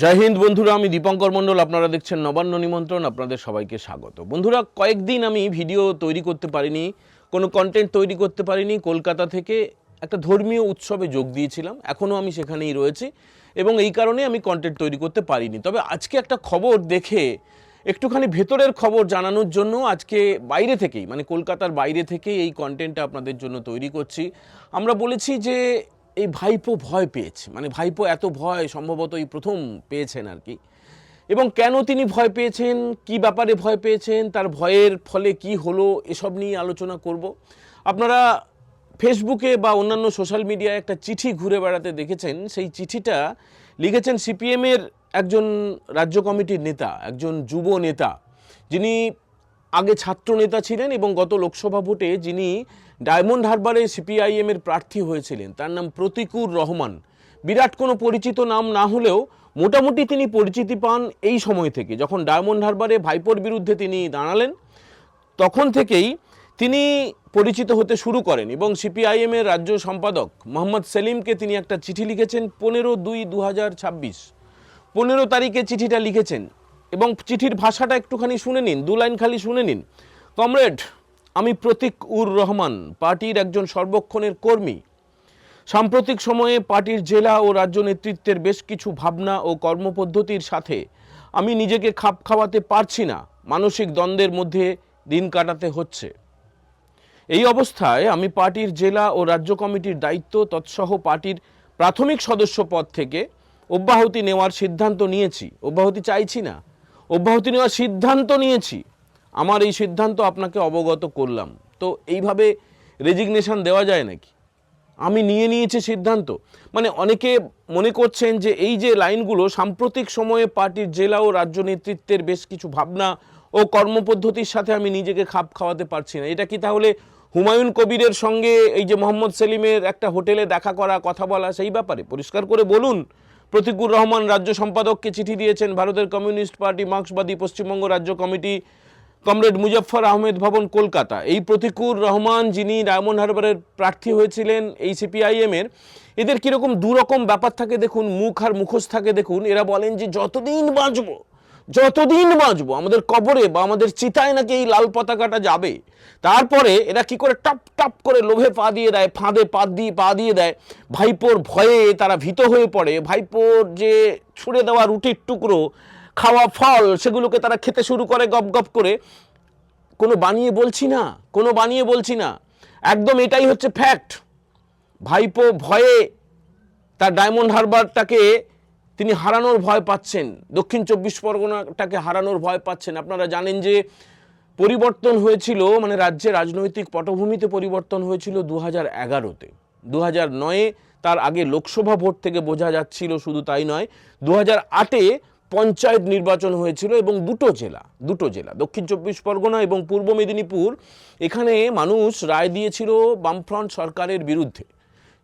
জয় হিন্দ বন্ধুরা, আমি দীপঙ্কর মণ্ডল, আপনারা দেখছেন নবান্ন নিমন্ত্রণ, আপনাদের সবাইকে স্বাগত। বন্ধুরা, কয়েকদিন আমি ভিডিও তৈরি করতে পারিনি, কোনো কন্টেন্ট তৈরি করতে পারিনি, কলকাতা থেকে একটা ধর্মীয় উৎসবে যোগ দিয়েছিলাম এখনও আমি সেখানেই রয়েছি এবং এই কারণে আমি কন্টেন্ট তৈরি করতে পারিনি। তবে আজকে একটা খবর দেখে, একটুখানি ভেতরের খবর জানানোর জন্য আজকে বাইরে থেকেই মানে কলকাতার বাইরে থেকেই এই কন্টেন্টটা আপনাদের জন্য তৈরি করছি। আমরা বলেছি যে এই ভাইপো ভয় পেয়েছে। মানে ভাইপো এত ভয় সম্ভবত এই প্রথম পেয়েছেন আর কি। এবং কেন তিনি ভয় পেয়েছেন, কি ব্যাপারে ভয় পেয়েছেন, তার ভয়ের ফলে কি হলো, এসব নিয়ে আলোচনা করব। আপনারা ফেসবুকে বা অন্যান্য সোশ্যাল মিডিয়ায় একটা চিঠি ঘুরে বেড়াতে দেখেছেন। সেই চিঠিটা লিখেছেন সিপিএমের একজন রাজ্য কমিটির নেতা, একজন যুব নেতা। যিনি আগে ছাত্র নেতা ছিলেন এবং গত লোকসভা ভোটে যিনি ডায়মন্ড হারবারে সিপিআইএম এর প্রার্থী হয়েছিলেন। তার নাম প্রতিকুর রহমান। বিরাট কোনো পরিচিত নাম না হলেও মোটামুটি তিনি পরিচিতি পান এই সময় থেকে। যখন ডায়মন্ড হারবারে ভাইপোর বিরুদ্ধে তিনি দাঁড়ালেন, তখন থেকেই তিনি পরিচিত হতে শুরু করেন এবং সিপিআইএম এর রাজ্য সম্পাদক মোহাম্মদ সেলিমকে তিনি একটা চিঠি লিখেছেন পনেরো দুই দু হাজার ছাব্বিশ। পনেরো তারিখে চিঠিটা লিখেছেন এবং চিঠির ভাষাটা একটুখানি শুনে নিন, দু লাইন খালি শুনে নিন। কমরেড আমি প্রতীক উর রহমান, পার্টির একজন সর্বক্ষণের কর্মী। সাম্প্রতিক সময়ে পার্টির জেলা ও রাজ্য নেতৃত্বের বেশ কিছু ভাবনা ও কর্মপদ্ধতির সাথে আমি নিজেকে খাপ খাওয়াতে পারছি না, মানসিক দ্বন্দ্বের মধ্যে দিন কাটাতে হচ্ছে। এই অবস্থায় আমি পার্টির জেলা ও রাজ্য কমিটির দায়িত্ব তৎসহ পার্টির প্রাথমিক সদস্য পদ থেকে অব্যাহতি নেওয়ার সিদ্ধান্ত নিয়েছি। অব্যাহতি চাইছি না। অব্যাহতি নেওয়ার সিদ্ধান্ত নিয়েছি। আমার এই সিদ্ধান্ত আপনাকে অবগত করলাম। তো এইভাবে রেজিগনেশন দেওয়া যায় নাকি? আমি নিয়ে নিয়েছি সিদ্ধান্ত। মানে অনেকে মনে করছেন যে এই যে লাইনগুলো, সাম্প্রতিক সময়ে পার্টির জেলা ও রাজ্য নেতৃত্বের বেশ কিছু ভাবনা ও কর্মপদ্ধতির সাথে আমি নিজেকে খাপ খাওয়াতে পারছি না। এটা কি তাহলে হুমায়ুন কবিরের সঙ্গে এই যে মোহাম্মদ সেলিমের একটা হোটেলে দেখা করা, কথা বলা, সেই ব্যাপারে পরিষ্কার করে বলুন? প্রতিকুর রহমান রাজ্য সম্পাদককে চিঠি দিয়েছেন ভারতের কমিউনিস্ট পার্টি, মার্ক্সবাদী পশ্চিমবঙ্গ রাজ্য কমিটি কমরেড মুজফফর আহমেদ ভবন, কলকাতা। এই প্রতিকুর রহমান যিনি ডায়মন্ড হারবারের প্রার্থী হয়েছিলেন এই সিপিআইএম এর এদের কীরকম দুরকম ব্যাপার থাকে দেখুন, মুখ আর মুখোশ থাকে দেখুন, এরা বলেন যে যতদিন বাঁচবো যতদিন বাঁচবো, আমাদের কবরে বা আমাদের চিতায় নাকি এই লাল পতাকাটা যাবে। তারপরে এরা কি করে টপ টপ করে লোভে পা দিয়ে দেয়, ফাঁদে পা দিয়ে পা দিয়ে দেয়। ভাইপোর ভয়ে তারা ভীত হয়ে পড়ে। ভাইপোর যে ছুঁড়ে দেওয়া রুটির টুকরো খাওয়া ফল, সেগুলোকে তারা খেতে শুরু করে গপ গপ করে। কোনো বানিয়ে বলছি না, কোনো বানিয়ে বলছি না। একদম এটাই হচ্ছে ফ্যাক্ট ভাইপো ভয়ে তার ডায়মন্ড হারবারটাকে তিনি হারানোর ভয় পাচ্ছেন। দক্ষিণ চব্বিশ পরগনাটাকে হারানোর ভয় পাচ্ছেন। আপনারা জানেন যে পরিবর্তন হয়েছিল মানে রাজ্যে রাজনৈতিক পটভূমিতে পরিবর্তন হয়েছিল দু হাজার এগারোতে। দু হাজার নয়ে তার আগে লোকসভা ভোট থেকে বোঝা যাচ্ছিল শুধু তাই নয় দু হাজার আটে পঞ্চায়েত নির্বাচন হয়েছিল এবং দুটো জেলা দুটো জেলা, দক্ষিণ চব্বিশ পরগনা এবং পূর্ব মেদিনীপুর, এখানে মানুষ রায় দিয়েছিল বামফ্রন্ট সরকারের বিরুদ্ধে।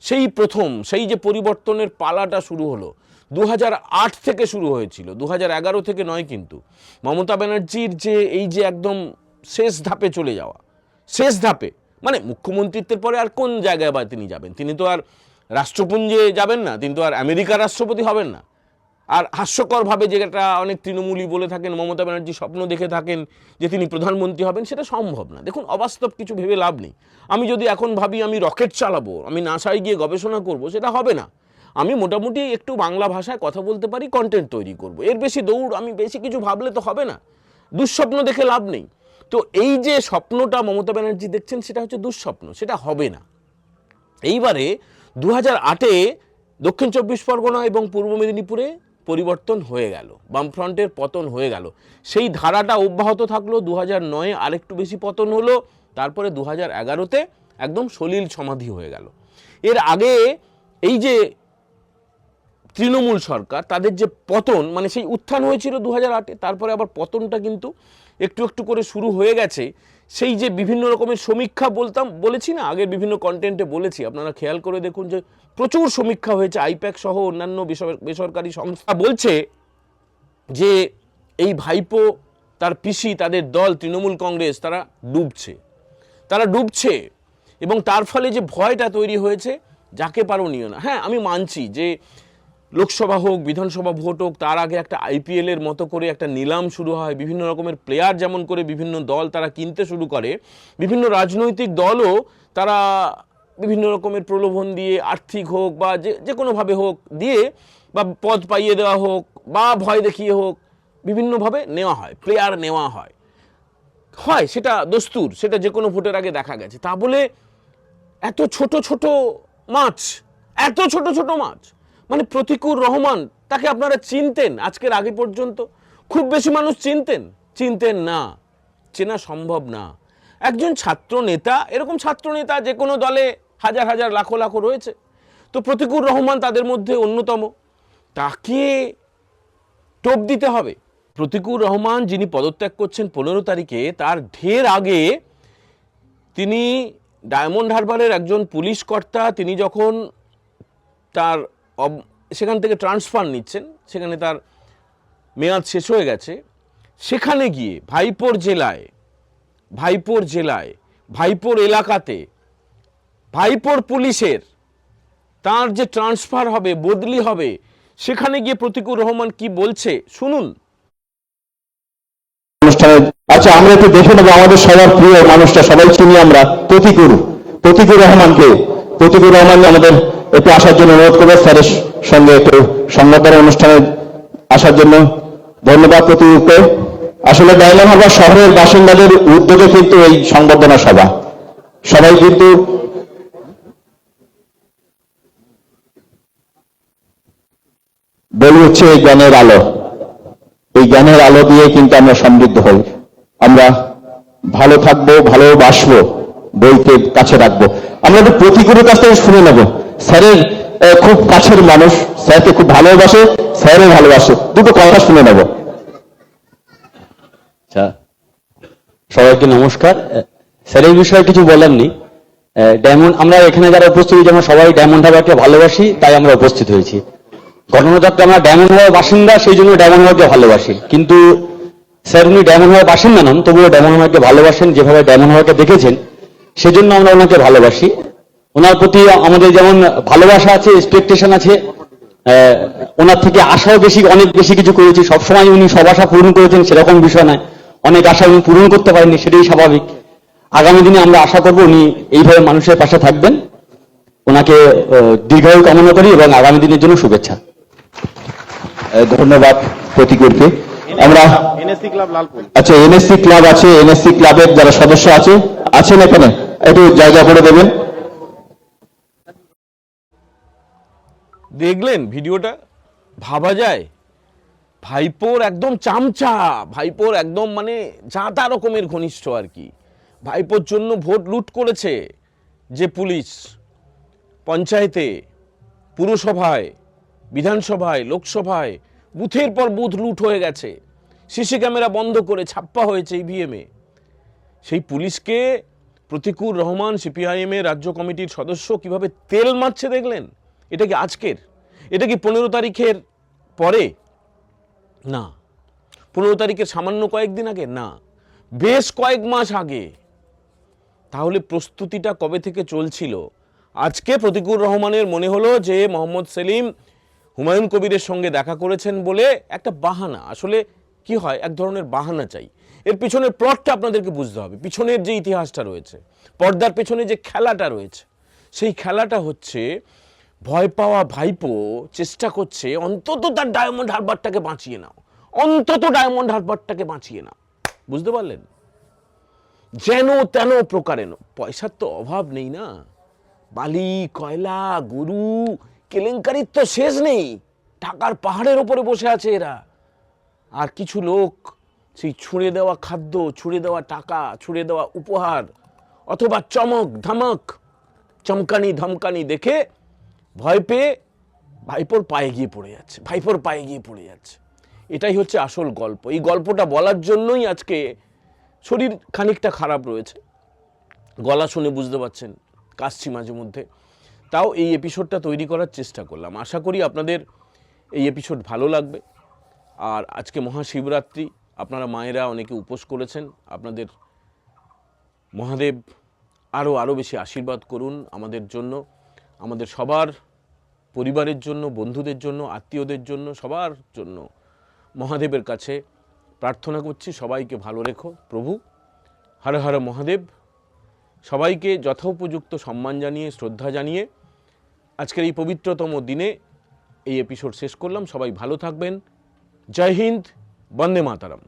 সেই প্রথম, সেই যে পরিবর্তনের পালাটা শুরু হলো দু হাজার আট থেকে শুরু হয়েছিল দু হাজার এগারো থেকে নয় কিন্তু। মমতা ব্যানার্জির যে এই যে একদম শেষ ধাপে চলে যাওয়া, শেষ ধাপে মানে মুখ্যমন্ত্রিত্বের পরে আর কোন জায়গায় বা তিনি যাবেন? তিনি তো আর রাষ্ট্রপুঞ্জে যাবেন না, তিনি তো আর আমেরিকার রাষ্ট্রপতি হবেন না। আর হাস্যকরভাবে যেটা অনেক তৃণমূলী বলে থাকেন, মমতা ব্যানার্জি স্বপ্ন দেখে থাকেন যে তিনি প্রধানমন্ত্রী হবেন, সেটা সম্ভব না। দেখুন, অবাস্তব কিছু ভেবে লাভ নেই। আমি যদি এখন ভাবি আমি রকেট চালাবো, আমি নাসায় গিয়ে গবেষণা করব, সেটা হবে না। আমি মোটামুটি একটু বাংলা ভাষায় কথা বলতে পারি কন্টেন্ট তৈরি করব। এর বেশি দৌড় আমি বেশি কিছু ভাবলে তো হবে না। দুঃস্বপ্ন দেখে লাভ নেই। তো এই যে স্বপ্নটা মমতা ব্যানার্জি দেখছেন, সেটা হচ্ছে দুঃস্বপ্ন, সেটা হবে না। এইবারে দু হাজার আটে দক্ষিণ চব্বিশ পরগনা এবং পূর্ব মেদিনীপুরে পরিবর্তন হয়ে গেল, বামফ্রন্টের পতন হয়ে গেল। সেই ধারাটা অব্যাহত থাকল দু হাজার নয়ে আরেকটু বেশি পতন হলো, তারপরে দু হাজার এগারোতে একদম সলিল সমাধি হয়ে গেল। এর আগে এই যে তৃণমূল সরকার, তাদের যে পতন মানে সেই উত্থান হয়েছিল দু হাজার আটে তারপরে আবার পতনটা কিন্তু একটু একটু করে শুরু হয়ে গেছে। সেই যে বিভিন্ন রকমের সমীক্ষা বলতাম, বলেছি না, আগের বিভিন্ন কন্টেন্টে বলেছি। আপনারা খেয়াল করে দেখুন যে প্রচুর সমীক্ষা হয়েছে, আইপ্যাক সহ অন্যান্য বেসরকারি সংস্থা বলছে যে এই ভাইপো, তার পিসি, তাদের দল, তৃণমূল কংগ্রেস, তারা ডুবছে। তারা ডুবছে এবং তার ফলে যে ভয়টা তৈরি হয়েছে, যাকে পারো নিও না। হ্যাঁ আমি মানছি যে লোকসভা হোক, বিধানসভা ভোট হোক, তার আগে একটা আইপিএল এর মতো করে একটা নিলাম শুরু হয়। বিভিন্ন রকমের প্লেয়ার যেমন করে বিভিন্ন দল তারা কিনতে শুরু করে। বিভিন্ন রাজনৈতিক দলও তারা বিভিন্ন রকমের প্রলোভন দিয়ে আর্থিক হোক বা যে যে কোনোভাবে হোক দিয়ে বা পদ পাইয়ে দেওয়া হোক বা ভয় দেখিয়ে হোক, বিভিন্নভাবে নেওয়া হয় প্লেয়ার নেওয়া হয়। হয়, সেটা দস্তুর, সেটা যে কোনো ভোটের আগে দেখা গেছে। তা বলে এত ছোট ছোট মাছ, এত ছোট ছোট মাছ মানে প্রতিকুর রহমান, তাকে আপনারা চিনতেন আজকের আগে পর্যন্ত? খুব বেশি মানুষ চিনতেন? চিনতেন না। চেনা সম্ভব না। একজন ছাত্র নেতা, এরকম ছাত্র নেতা যে কোনো দলে হাজার হাজার, লাখো লাখো রয়েছে। তো প্রতিকুর রহমান তাদের মধ্যে অন্যতম। তাকে টোপ দিতে হবে। প্রতিকুর রহমান যিনি পদত্যাগ করছেন পনেরো তারিখে, তার ঢের আগে তিনি ডায়মন্ড হারবারের একজন পুলিশ কর্তা, তিনি যখন তার সেখান থেকে ট্রান্সফার নিচ্ছেন। সেখানে তার মেয়াদ শেষ হয়ে গেছে। সেখানে গিয়ে ভাইপোর জেলায় ভাইপোর জেলায়, ভাইপোর এলাকাতে, ভাইপোর পুলিশের তার যে ট্রান্সফার হবে, বদলি হবে, সেখানে গিয়ে প্রতিকুর রহমান কি বলছে, শুনুন। আচ্ছা আমরা একটু দেখে নেব, আমাদের সবার প্রিয় মানুষটা, সবাই চিনি আমরা, প্রতিকুর। প্রতিকুর রহমানকে। প্রতিকুর রহমান আমাদের একটু আসার জন্য অনুরোধ করব স্যারের সঙ্গে একটু সংবাদদান অনুষ্ঠানে আসার জন্য ধন্যবাদ প্রতিকুরকে আসলে ডায়মন্ড হারবার শহরের বাসিন্দাদের উদ্যোগে কিন্তু এই সংবর্ধনা সভা। সবাই কিন্তু বলি হচ্ছে এই জ্ঞানের আলো। এই জ্ঞানের আলো দিয়ে কিন্তু আমরা সমৃদ্ধ হই। আমরা ভালো থাকব, ভালোবাসবো, বইকে কাছে রাখব। আমরা একটু প্রতিকূলের কাছ থেকে শুনে নেব। স্যারের খুব কাছের মানুষ। স্যারকে খুব ভালোবাসে, স্যারও ভালোবাসে। দুটো কথা শুনে নেব। আচ্ছা সবাইকে নমস্কার। স্যার এই বিষয়ে কিছু বলার নেই ডায়মন্ড আমরা এখানে যারা উপস্থিত হয়েছি, আমরা সবাই ডায়মন্ড হারবারকে ভালোবাসি, তাই আমরা উপস্থিত হয়েছি। ঘটনাচক্রে আমরা ডায়মন্ড হারবার বাসিন্দা, সেই জন্য ডায়মন্ড হারবারকে ভালোবাসি। কিন্তু স্যার উনি ডায়মন্ড হারবার বাসিন্দা নন, তবুও ডায়মন্ড হারবারকে ভালোবাসেন, যেভাবে ডায়মন্ড হারবারকে দেখেছেন, সেজন্য আমরা ওনাকে ভালোবাসি। ওনার প্রতি আমাদের যেমন ভালোবাসা আছে এক্সপেকটেশন আছে ওনার থেকে আশাও বেশি অনেক বেশি কিছু করেছি। সবসময় উনি সব আশা পূরণ করেছেন সেরকম বিষয় নয়। অনেক আশা উনি পূরণ করতে পারেননি সেটাই স্বাভাবিক। আগামী দিনে আমরা আশা করব উনি এইভাবে মানুষের পাশে থাকবেন। ওনাকে দীর্ঘায়ু কামনা করি এবং আগামী দিনের জন্য শুভেচ্ছা। ধন্যবাদ প্রতিকূলকে। আমরা এনএসসি ক্লাব লালপুর। আচ্ছা এনএসসি ক্লাব আছে এনএসসি ক্লাবের যারা সদস্য আছে আছেন এখানে? একটু জায়গা করে দেবেন। দেখলেন ভিডিওটা? ভাবা যায়। ভাইপোর একদম চামচা, ভাইপোর একদম মানে যা তা রকমের ঘনিষ্ঠ আর কি। ভাইপোর জন্য ভোট লুট করেছে যে পুলিশ পঞ্চায়েতে, পুরসভায়, বিধানসভায়, লোকসভায়, বুথের পর বুথ লুট হয়ে গেছে। সিসি ক্যামেরা বন্ধ করে ছাপ্পা হয়েছে ইভিএমে সেই পুলিশকে প্রতিকুর রহমান সিপিআইএম এর রাজ্য কমিটির সদস্য কীভাবে তেল মারছে দেখলেন? এটা কি আজকের? এটা কি পনেরো তারিখের পরে? না। পনেরো তারিখের সামান্য কয়েকদিন আগে? না। বেশ কয়েক মাস আগে। তাহলে প্রস্তুতিটা কবে থেকে চলছিল? আজকে প্রতিকুর রহমানের মনে হলো যে মোহাম্মদ সেলিম হুমায়ুন কবিরের সঙ্গে দেখা করেছেন বলে একটা বাহানা। আসলে কি হয়? এক ধরনের বাহানা চাই। এর পিছনের প্লটটা আপনাদেরকে বুঝতে হবে। পিছনের যে ইতিহাসটা রয়েছে, পর্দার পেছনে যে খেলাটা রয়েছে, সেই খেলাটা হচ্ছে ভয় পাওয়া ভাইপো চেষ্টা করছে, অন্তত তার ডায়মন্ড হারবারটাকে বাঁচিয়ে নাও। অন্তত ডায়মন্ড হারবারটাকে বাঁচিয়ে নাও। বুঝতে পারলেন? যেন তেন প্রকারেন। পয়সার তো অভাব নেই না। বালি, কয়লা, গরু, কেলেঙ্কারির তো শেষ নেই। টাকার পাহাড়ের ওপরে বসে আছে এরা। আর কিছু লোক সেই ছুঁড়ে দেওয়া খাদ্য, ছুঁড়ে দেওয়া টাকা, ছুঁড়ে দেওয়া উপহার, অথবা চমক, ধমক, চমকানি ধমকানি দেখে ভয় পেয়ে ভাইপোর পায়ে গিয়ে পড়ে যাচ্ছে, ভাইপোর পায়ে গিয়ে পড়ে যাচ্ছে। এটাই হচ্ছে আসল গল্প। এই গল্পটা বলার জন্যই আজকে শরীর খানিকটা খারাপ রয়েছে। গলা শুনে বুঝতে পারছেন কাশছি মাঝে মধ্যে। তাও এই এপিসোডটা তৈরি করার চেষ্টা করলাম। আশা করি আপনাদের এই এপিসোড ভালো লাগবে। আর আজকে মহাশিবরাত্রি, আপনারা মায়েরা অনেকে উপোস করেছেন। আপনাদের মহাদেব আরও আরও বেশি আশীর্বাদ করুন আমাদের জন্য। আমাদের সবার পরিবারের জন্য, বন্ধুদের জন্য, আত্মীয়দের জন্য, সবার জন্য মহাদেবের কাছে প্রার্থনা করছি, সবাইকে ভালো রেখো। প্রভু, হর হর মহাদেব, সবাইকে যথোপযুক্ত সম্মান জানিয়ে, শ্রদ্ধা জানিয়ে আজকের এই পবিত্রতম দিনে এই এপিসোড শেষ করলাম। সবাই ভালো থাকবেন। জয় হিন্দ, বন্দে মাতারাম।